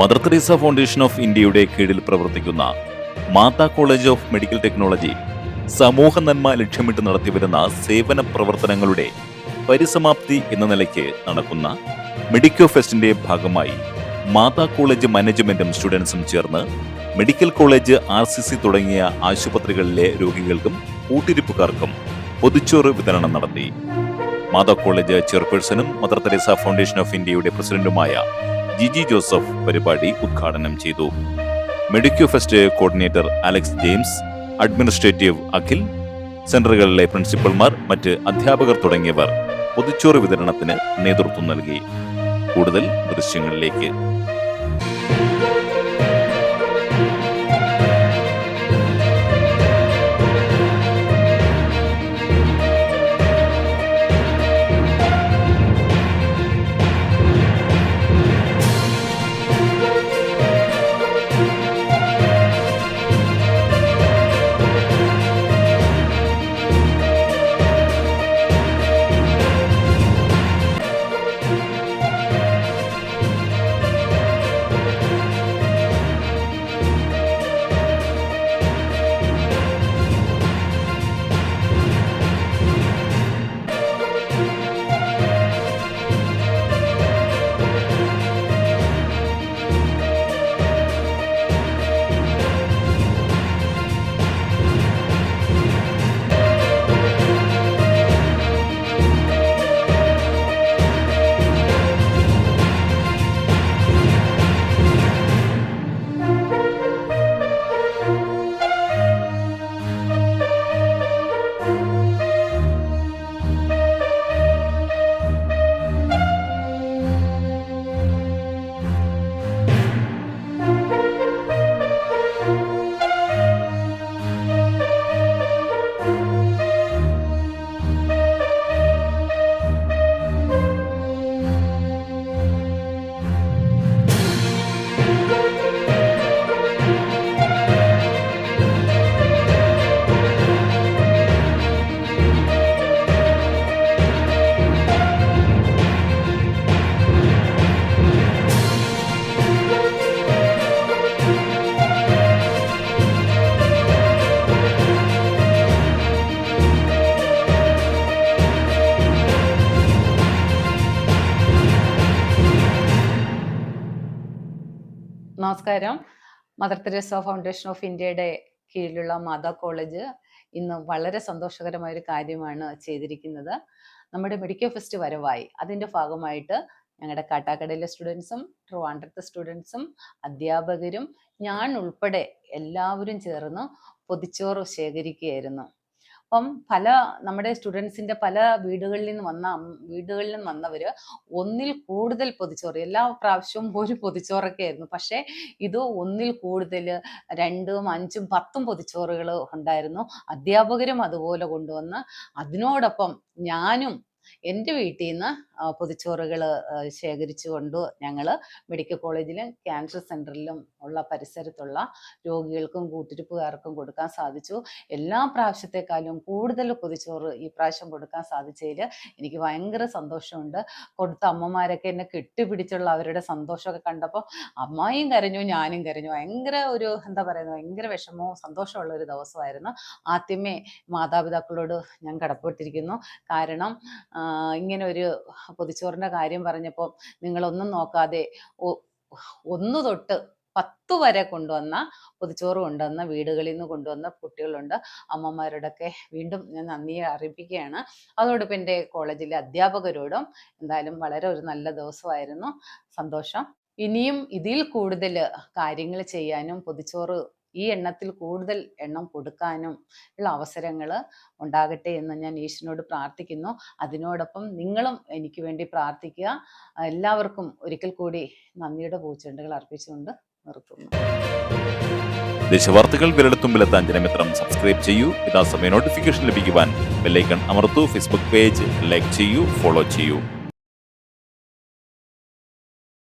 Mother Teresa foundation of ഇന്ത്യയുടെ കീഴിൽ പ്രവർത്തിക്കുന്ന Mata college of medical technology സമൂഹ നന്മ ലക്ഷ്യമിട്ട് നടത്തിവരുന്ന സേവന പ്രവർത്തനങ്ങളുടെ പരിസമാപ്തി എന്ന നിലയ്ക്ക് നടക്കുന്ന മെഡിക്കോ ഫെസ്റ്റിന്റെ ഭാഗമായി മാതാ കോളേജ് മാനേജ്മെന്റും സ്റ്റുഡൻസും ചേർന്ന് medical college R C C തുടങ്ങിയ ആശുപത്രികളിലെ രോഗികൾക്കും കൂട്ടിരിപ്പുകാർക്കും പൊതിച്ചോറ് വിതരണം നടത്തി. മാതാ കോളേജ് ചെയർപേഴ്സണും മദർ തെരേസ ഫൗണ്ടേഷൻ ഓഫ് ഇന്ത്യയുടെ പ്രസിഡന്റുമായ ജിജി ജോസഫ് പരിപാടി ഉദ്ഘാടനം ചെയ്തു. Medique fest coordinator Alex James administrative Akhil സെന്ററുകളിലെ പ്രിൻസിപ്പൽമാർ മറ്റ് അധ്യാപകർ തുടങ്ങിയവർ പൊതിച്ചോറ് വിതരണത്തിന് നേതൃത്വം നൽകി. കൂടുതൽ ദൃശ്യങ്ങളിലേക്ക്. നമസ്കാരം. മദർ തെരേസ ഫൗണ്ടേഷൻ ഓഫ് ഇന്ത്യയുടെ കീഴിലുള്ള മാതാ കോളേജ് ഇന്ന് വളരെ സന്തോഷകരമായ ഒരു കാര്യമാണ് ചെയ്തിരിക്കുന്നത്. നമ്മുടെ മെഡിക്കൽ ഫെസ്റ്റ് വരവായി. അതിന്റെ ഭാഗമായിട്ട് ഞങ്ങളുടെ കാട്ടാക്കടയിലെ സ്റ്റുഡൻസും ട്രിവാൻഡ്രത്തെ സ്റ്റുഡൻസും അധ്യാപകരും ഞാൻ ഉൾപ്പെടെ എല്ലാവരും ചേർന്ന് പൊതിച്ചോറ് ശേഖരിക്കുകയായിരുന്നു. അപ്പം പല നമ്മുടെ സ്റ്റുഡൻസിന്റെ പല വീടുകളിൽ നിന്ന് വന്ന വീടുകളിൽ നിന്ന് വന്നവര് ഒന്നിൽ കൂടുതൽ പൊതിച്ചോറ് എല്ലാ പ്രാവശ്യവും ഒരു പൊതിച്ചോറൊക്കെ ആയിരുന്നു. പക്ഷേ ഇത് ഒന്നിൽ കൂടുതൽ രണ്ടും അഞ്ചും പത്തും പൊതിച്ചോറുകൾ ഉണ്ടായിരുന്നു. അധ്യാപകരും അതുപോലെ കൊണ്ടുവന്ന് അതിനോടൊപ്പം ഞാനും എന്റെ വീട്ടിൽ നിന്ന് പൊതിച്ചോറുകൾ ശേഖരിച്ചു കൊണ്ട് ഞങ്ങൾ മെഡിക്കൽ കോളേജിലും ക്യാൻസർ സെന്ററിലും ഉള്ള പരിസരത്തുള്ള രോഗികൾക്കും കൂട്ടിരിപ്പുകാർക്കും കൊടുക്കാൻ സാധിച്ചു. എല്ലാ പ്രാവശ്യത്തെക്കാളും കൂടുതൽ പൊതിച്ചോറ് ഈ പ്രാവശ്യം കൊടുക്കാൻ സാധിച്ചതിൽ എനിക്ക് ഭയങ്കര സന്തോഷമുണ്ട്. കൊടുത്ത അമ്മമാരൊക്കെ എന്നെ കെട്ടിപ്പിടിച്ചുള്ള അവരുടെ സന്തോഷമൊക്കെ കണ്ടപ്പോൾ അമ്മായും കരഞ്ഞു ഞാനും കരഞ്ഞു. ഭയങ്കര ഒരു എന്താ പറയുന്നത് ഭയങ്കര വിഷമവും സന്തോഷമുള്ള ഒരു ദിവസമായിരുന്നു. ആദ്യമേ മാതാപിതാക്കളോട് ഞാൻ കടപ്പെട്ടിരിക്കുന്നു. കാരണം ഇങ്ങനെ ഒരു പൊതിച്ചോറിന്റെ കാര്യം പറഞ്ഞപ്പോൾ നിങ്ങളൊന്നും നോക്കാതെ ഒന്ന് തൊട്ട് പത്ത് വരെ കൊണ്ടുവന്ന പൊതിച്ചോറ് കൊണ്ടുവന്ന വീടുകളിൽ നിന്ന് കൊണ്ടുവന്ന കുട്ടികളുണ്ട്. അമ്മമാരോടൊക്കെ വീണ്ടും ഞാൻ നന്ദിയെ അറിയിപ്പിക്കുകയാണ്. അതോടൊപ്പം എന്റെ കോളേജിലെ അധ്യാപകരോടും എന്തായാലും വളരെ ഒരു നല്ല ദിവസമായിരുന്നു. സന്തോഷം. ഇനിയും ഇതിൽ കൂടുതൽ കാര്യങ്ങൾ ചെയ്യാനും പൊതിച്ചോറ് ഈ എണ്ണത്തിൽ കൂടുതൽ എണ്ണം കൊടുക്കാനും ഉള്ള അവസരങ്ങൾ ഉണ്ടാകട്ടെ എന്ന് ഞാൻ ഈശ്വരനോട് പ്രാർത്ഥിക്കുന്നു. അതിനോടൊപ്പം നിങ്ങളും എനിക്ക് വേണ്ടി പ്രാർത്ഥിക്കുക. എല്ലാവർക്കും ഒരിക്കൽ കൂടി നന്ദിയുടെ പൂച്ചെണ്ടുകൾ അർപ്പിച്ചുകൊണ്ട് നിർത്തുന്നു. ദേശവാർത്തകൾ വിരലെത്തുമ്പിലെത്താൻ ജനമിത്രം സബ്സ്ക്രൈബ് ചെയ്യൂ. ഇതാ സമയ നോട്ടിഫിക്കേഷൻ ലഭിക്കുവാൻ ബെല്ലൈക്കൺ അമർത്തു. ഫേസ്ബുക്ക് പേജ് ലൈക്ക് ചെയ്യൂ ഫോളോ ചെയ്യൂ.